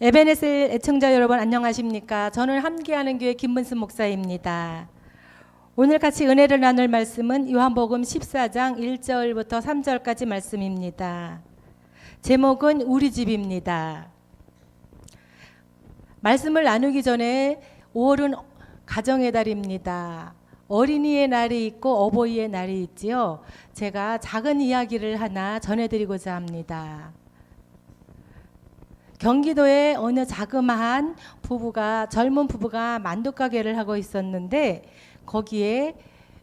에베네셀 애청자 여러분 안녕하십니까? 저는 함께하는 교회 김문순 목사입니다. 오늘 같이 은혜를 나눌 말씀은 요한복음 14장 1절부터 3절까지 말씀입니다. 제목은 우리 집입니다. 말씀을 나누기 전에 5월은 가정의 달입니다. 어린이의 날이 있고 어버이의 날이 있지요. 제가 작은 이야기를 하나 전해드리고자 합니다. 경기도에 어느 자그마한 부부가 젊은 부부가 만두 가게를 하고 있었는데 거기에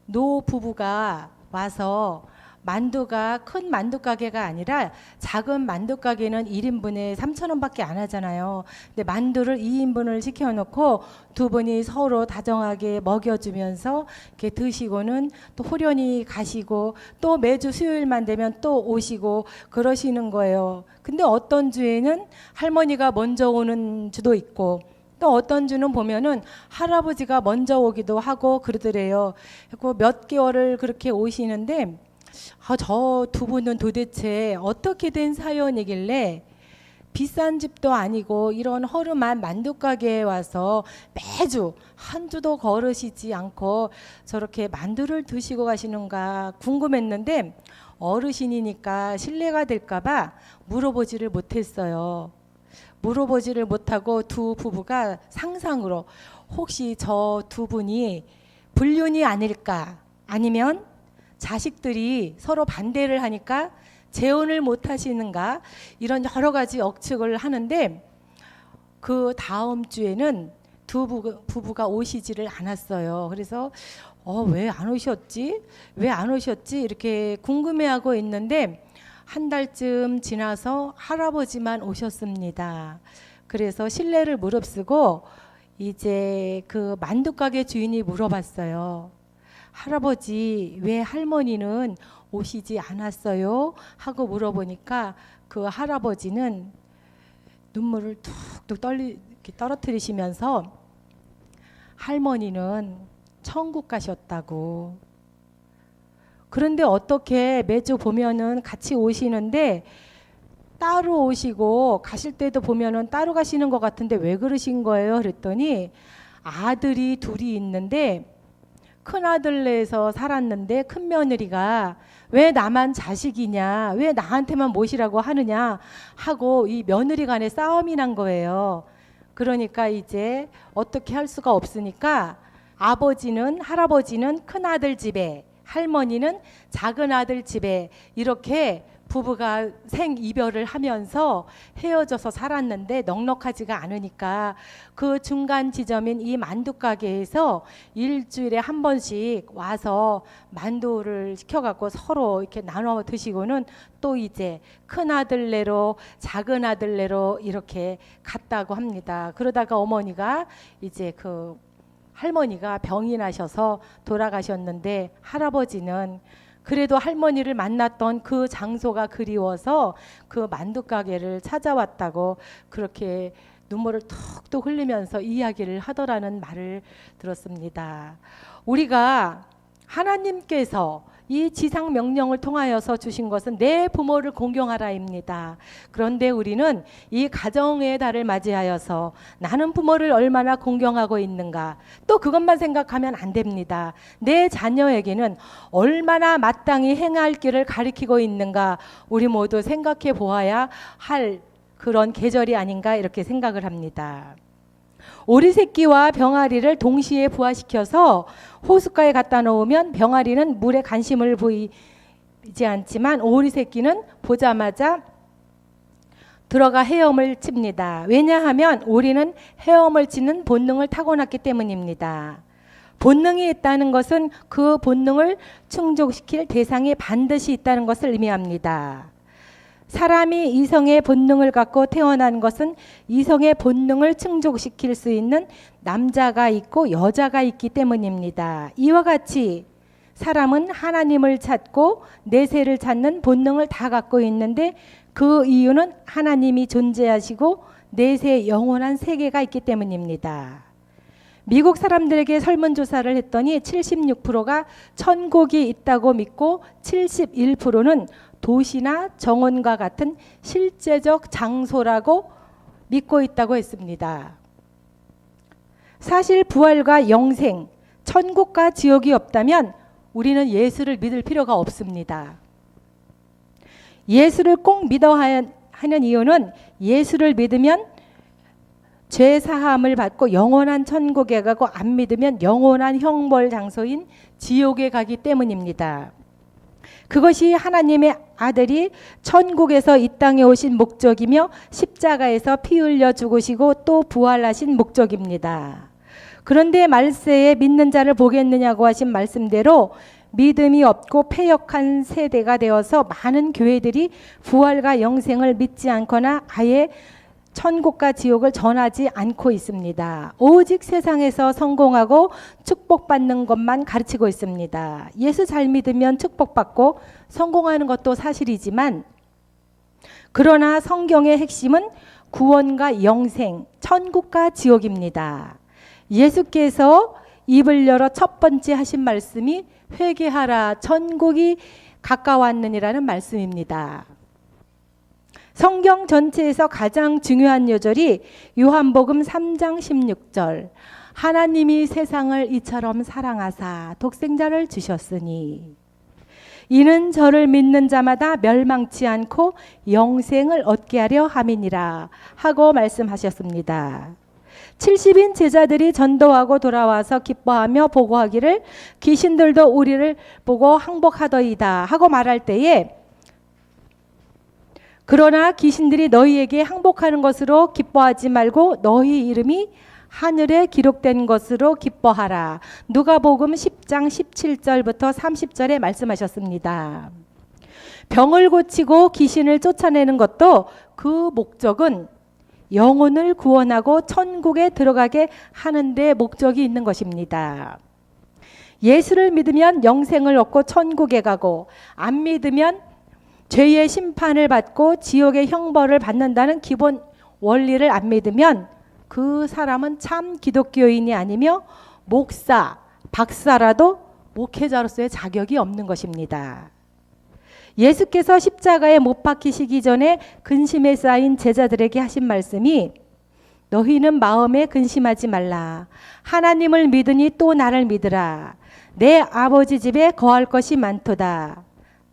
노 부부가 와서 만두가 큰 만두 가게가 아니라 작은 만두 가게는 1인분에 3,000원밖에 안 하잖아요. 근데 만두를 2인분을 시켜 놓고 두 분이 서로 다정하게 먹여 주면서 이렇게 드시고는 또 호련히 가시고 또 매주 수요일만 되면 또 오시고 그러시는 거예요. 근데 어떤 주에는 할머니가 먼저 오는 주도 있고 또 어떤 주는 보면은 할아버지가 먼저 오기도 하고 그러더래요. 몇 개월을 그렇게 오시는데 아, 저 두 분은 도대체 어떻게 된 사연이길래 비싼 집도 아니고 이런 허름한 만두 가게에 와서 매주 한 주도 거르시지 않고 저렇게 만두를 드시고 가시는가 궁금했는데 어르신이니까 신뢰가 될까봐 물어보지를 못했어요. 물어보지를 못하고 두 부부가 상상으로 혹시 저 두 분이 불륜이 아닐까 아니면 자식들이 서로 반대를 하니까 재혼을 못 하시는가 이런 여러 가지 억측을 하는데 그 다음 주에는 두 부부, 부부 가 오시지를 않았어요. 그래서 어, 왜 안 오셨지? 왜 안 오셨지? 이렇게 궁금해하고 있는데 한 달쯤 지나서 할아버지만 오셨습니다. 그래서 신뢰를 무릅쓰고 이제 그 만두 가게 주인이 물어봤어요. 할아버지 왜 할머니는 오시지 않았어요? 하고 물어보니까 그 할아버지는 눈물을 툭툭 떨리 떨어뜨리시면서 할머니는 천국 가셨다고. 그런데 어떻게 매주 보면은 같이 오시는데 따로 오시고 가실 때도 보면은 따로 가시는 것 같은데 왜 그러신 거예요? 그랬더니 아들이 둘이 있는데 큰 아들네에서 살았는데 큰 며느리가 왜 나만 자식이냐 왜 나한테만 모시라고 하느냐 하고 이 며느리 간에 싸움이 난 거예요. 그러니까 이제 어떻게 할 수가 없으니까 아버지는 할아버지는 큰 아들 집에 할머니는 작은 아들 집에 이렇게 부부가 생 이별을 하면서 헤어져서 살았는데 넉넉하지가 않으니까 그 중간 지점인 이 만두 가게에서 일주일에 한 번씩 와서 만두를 시켜갖고 서로 이렇게 나눠 드시고는 또 이제 큰 아들네로 작은 아들네로 이렇게 갔다고 합니다. 그러다가 어머니가 이제 그 할머니가 병이 나셔서 돌아가셨는데 할아버지는 그래도 할머니를 만났던 그 장소가 그리워서 그 만두 가게를 찾아왔다고 그렇게 눈물을 툭툭 흘리면서 이야기를 하더라는 말을 들었습니다. 우리가 하나님께서 이 지상 명령을 통하여서 주신 것은 내 부모를 공경하라입니다. 그런데 우리는 이 가정의 달을 맞이하여서 나는 부모를 얼마나 공경하고 있는가 또 그것만 생각하면 안 됩니다. 내 자녀에게는 얼마나 마땅히 행할 길을 가리키고 있는가 우리 모두 생각해 보아야 할 그런 계절이 아닌가 이렇게 생각을 합니다. 오리 새끼와 병아리를 동시에 부화시켜서 호숫가에 갖다 놓으면 병아리는 물에 관심을 보이지 않지만 오리 새끼는 보자마자 들어가 헤엄을 칩니다. 왜냐하면 오리는 헤엄을 치는 본능을 타고났기 때문입니다. 본능이 있다는 것은 그 본능을 충족시킬 대상이 반드시 있다는 것을 의미합니다. 사람이 이성의 본능을 갖고 태어난 것은 이성의 본능을 충족시킬 수 있는 남자가 있고 여자가 있기 때문입니다. 이와 같이 사람은 하나님을 찾고 내세를 찾는 본능을 다 갖고 있는데 그 이유는 하나님이 존재하시고 내세 영원한 세계가 있기 때문입니다. 미국 사람들에게 설문조사를 했더니 76%가 천국이 있다고 믿고 71%는 도시나 정원과 같은 실제적 장소라고 믿고 있다고 했습니다. 사실 부활과 영생, 천국과 지옥이 없다면 우리는 예수를 믿을 필요가 없습니다. 예수를 꼭 믿어 하는 이유는 예수를 믿으면 죄 사함을 받고 영원한 천국에 가고 안 믿으면 영원한 형벌 장소인 지옥에 가기 때문입니다. 그것이 하나님의 아들이 천국에서 이 땅에 오신 목적이며 십자가에서 피 흘려 죽으시고 또 부활하신 목적입니다. 그런데 말세에 믿는 자를 보겠느냐고 하신 말씀대로 믿음이 없고 패역한 세대가 되어서 많은 교회들이 부활과 영생을 믿지 않거나 아예 천국과 지옥을 전하지 않고 있습니다. 오직 세상에서 성공하고 축복받는 것만 가르치고 있습니다. 예수 잘 믿으면 축복받고 성공하는 것도 사실이지만 그러나 성경의 핵심은 구원과 영생, 천국과 지옥입니다. 예수께서 입을 열어 첫 번째 하신 말씀이 회개하라 천국이 가까웠느니라는 말씀입니다. 성경 전체에서 가장 중요한 요절이 요한복음 3장 16절. 하나님이 세상을 이처럼 사랑하사 독생자를 주셨으니 이는 저를 믿는 자마다 멸망치 않고 영생을 얻게 하려 함이니라 하고 말씀하셨습니다. 70인 제자들이 전도하고 돌아와서 기뻐하며 보고하기를 귀신들도 우리를 보고 항복하더이다 하고 말할 때에 그러나 귀신들이 너희에게 항복하는 것으로 기뻐하지 말고 너희 이름이 하늘에 기록된 것으로 기뻐하라. 누가복음 10장 17절부터 30절에 말씀하셨습니다. 병을 고치고 귀신을 쫓아내는 것도 그 목적은 영혼을 구원하고 천국에 들어가게 하는 데 목적이 있는 것입니다. 예수를 믿으면 영생을 얻고 천국에 가고 안 믿으면 죄의 심판을 받고 지옥의 형벌을 받는다는 기본 원리를 안 믿으면 그 사람은 참 기독교인이 아니며 목사, 박사라도 목회자로서의 자격이 없는 것입니다. 예수께서 십자가에 못 박히시기 전에 근심에 쌓인 제자들에게 하신 말씀이 너희는 마음에 근심하지 말라. 하나님을 믿으니 또 나를 믿으라. 내 아버지 집에 거할 것이 많도다.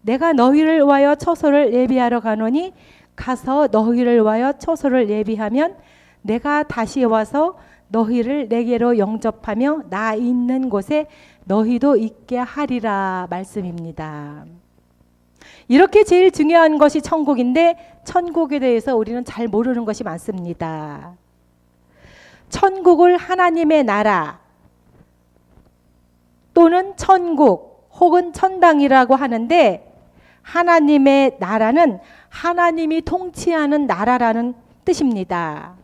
내가 너희를 위하여 처소를 예비하러 가노니 가서 너희를 위하여 처소를 예비하면 내가 다시 와서 너희를 내게로 영접하며 나 있는 곳에 너희도 있게 하리라 말씀입니다. 이렇게 제일 중요한 것이 천국인데 천국에 대해서 우리는 잘 모르는 것이 많습니다. 천국을 하나님의 나라 또는 천국 혹은 천당이라고 하는데 하나님의 나라는 하나님이 통치하는 나라라는 뜻입니다.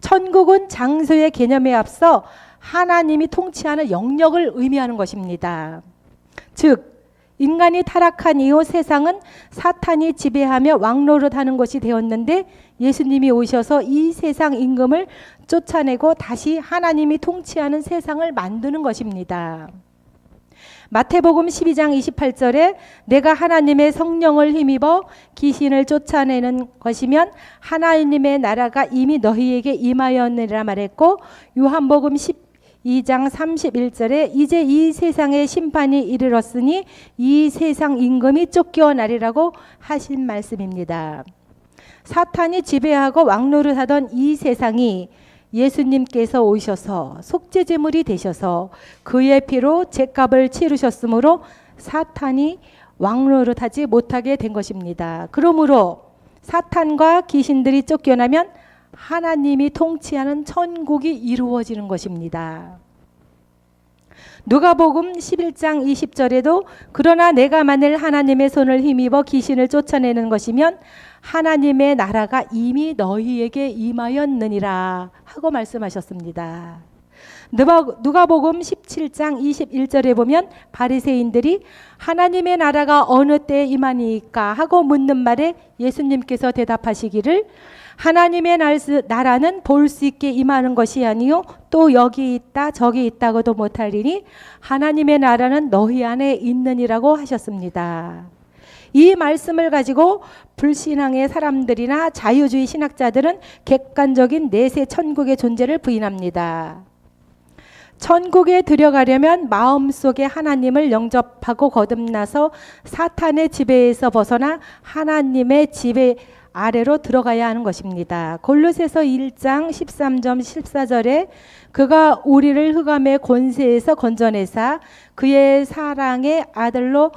천국은 장소의 개념에 앞서 하나님이 통치하는 영역을 의미하는 것입니다. 즉, 인간이 타락한 이후 세상은 사탄이 지배하며 왕노릇하는 것이 되었는데 예수님이 오셔서 이 세상 임금을 쫓아내고 다시 하나님이 통치하는 세상을 만드는 것입니다. 마태복음 12장 28절에 내가 하나님의 성령을 힘입어 귀신을 쫓아내는 것이면 하나님의 나라가 이미 너희에게 임하였느니라 말했고 요한복음 12장 31절에 이제 이 세상의 심판이 이르렀으니 이 세상 임금이 쫓겨나리라고 하신 말씀입니다. 사탄이 지배하고 왕노릇하던 이 세상이 예수님께서 오셔서 속죄 제물이 되셔서 그의 피로 죄값을 치르셨으므로 사탄이 왕노릇하지 못하게 된 것입니다. 그러므로 사탄과 귀신들이 쫓겨나면 하나님이 통치하는 천국이 이루어지는 것입니다. 누가복음 11장 20절에도 그러나 내가 만일 하나님의 손을 힘입어 귀신을 쫓아내는 것이면 하나님의 나라가 이미 너희에게 임하였느니라 하고 말씀하셨습니다. 누가복음 17장 21절에 보면 바리새인들이 하나님의 나라가 어느 때에 임하니까 하고 묻는 말에 예수님께서 대답하시기를 하나님의 나라는 볼 수 있게 임하는 것이 아니요 또 여기 있다 저기 있다고도 못하리니 하나님의 나라는 너희 안에 있느니라고 하셨습니다. 이 말씀을 가지고 불신앙의 사람들이나 자유주의 신학자들은 객관적인 내세 천국의 존재를 부인합니다. 천국에 들어가려면 마음속에 하나님을 영접하고 거듭나서 사탄의 지배에서 벗어나 하나님의 지배 아래로 들어가야 하는 것입니다. 골로새서 1장 13점 14절에 그가 우리를 흑암의 권세에서 건져내사 그의 사랑의 아들로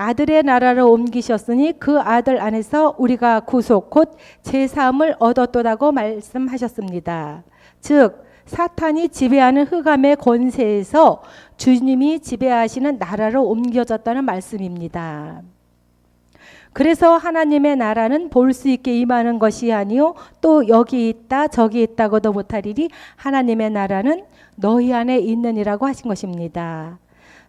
아들의 나라로 옮기셨으니 그 아들 안에서 우리가 구속 곧 제사함을 얻었도다고 말씀하셨습니다. 즉 사탄이 지배하는 흑암의 권세에서 주님이 지배하시는 나라로 옮겨졌다는 말씀입니다. 그래서 하나님의 나라는 볼 수 있게 임하는 것이 아니요 또 여기 있다 저기 있다고도 못하리니 하나님의 나라는 너희 안에 있느니라고 하신 것입니다.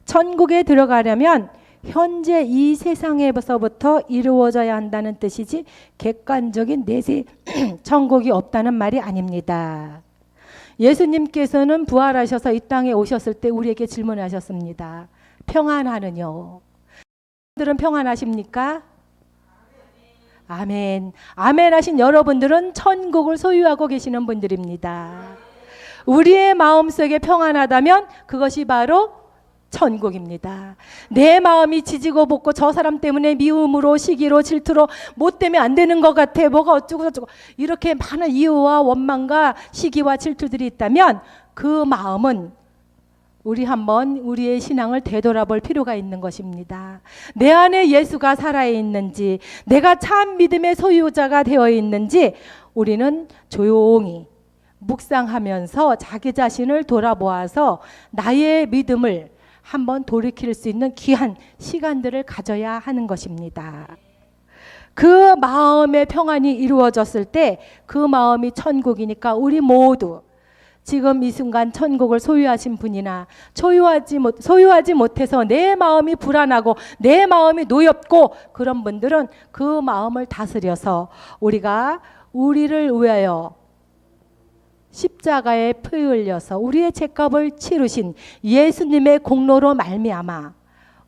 천국에 들어가려면 현재 이 세상에서부터 이루어져야 한다는 뜻이지 객관적인 내세 천국이 없다는 말이 아닙니다. 예수님께서는 부활하셔서 이 땅에 오셨을 때 우리에게 질문하셨습니다. 평안하느뇨? 들은 평안하십니까? 아멘. 아멘 하신 여러분들은 천국을 소유하고 계시는 분들입니다. 우리의 마음속에 평안하다면 그것이 바로 천국입니다. 내 마음이 지지고 볶고 저 사람 때문에 미움으로 시기로 질투로 못 되면 안 되는 것 같아. 뭐가 어쩌고 저쩌고 이렇게 많은 이유와 원망과 시기와 질투들이 있다면 그 마음은 우리 한번 우리의 신앙을 되돌아볼 필요가 있는 것입니다. 내 안에 예수가 살아 있는지, 내가 참 믿음의 소유자가 되어 있는지 우리는 조용히 묵상하면서 자기 자신을 돌아보아서 나의 믿음을 한번 돌이킬 수 있는 귀한 시간들을 가져야 하는 것입니다. 그 마음의 평안이 이루어졌을 때 그 마음이 천국이니까 우리 모두 지금 이 순간 천국을 소유하신 분이나 소유하지 못 소유하지 못해서 내 마음이 불안하고 내 마음이 노엽고 그런 분들은 그 마음을 다스려서 우리가 우리를 위하여 십자가에 피 흘려서 우리의 죄값을 치르신 예수님의 공로로 말미암아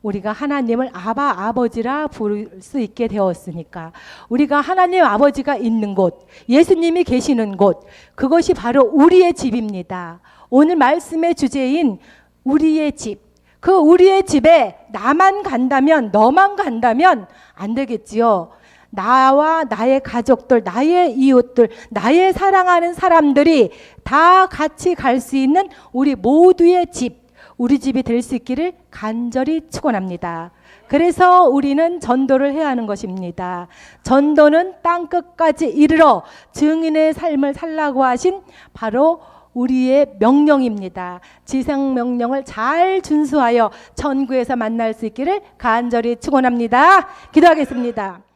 우리가 하나님을 아바 아버지라 부를 수 있게 되었으니까 우리가 하나님 아버지가 있는 곳 예수님이 계시는 곳 그것이 바로 우리의 집입니다. 오늘 말씀의 주제인 우리의 집. 그 우리의 집에 나만 간다면 너만 간다면 안 되겠지요. 나와 나의 가족들, 나의 이웃들, 나의 사랑하는 사람들이 다 같이 갈 수 있는 우리 모두의 집, 우리 집이 될 수 있기를 간절히 축원합니다. 그래서 우리는 전도를 해야 하는 것입니다. 전도는 땅 끝까지 이르러 증인의 삶을 살라고 하신 바로 우리의 명령입니다. 지상 명령을 잘 준수하여 천국에서 만날 수 있기를 간절히 축원합니다. 기도하겠습니다.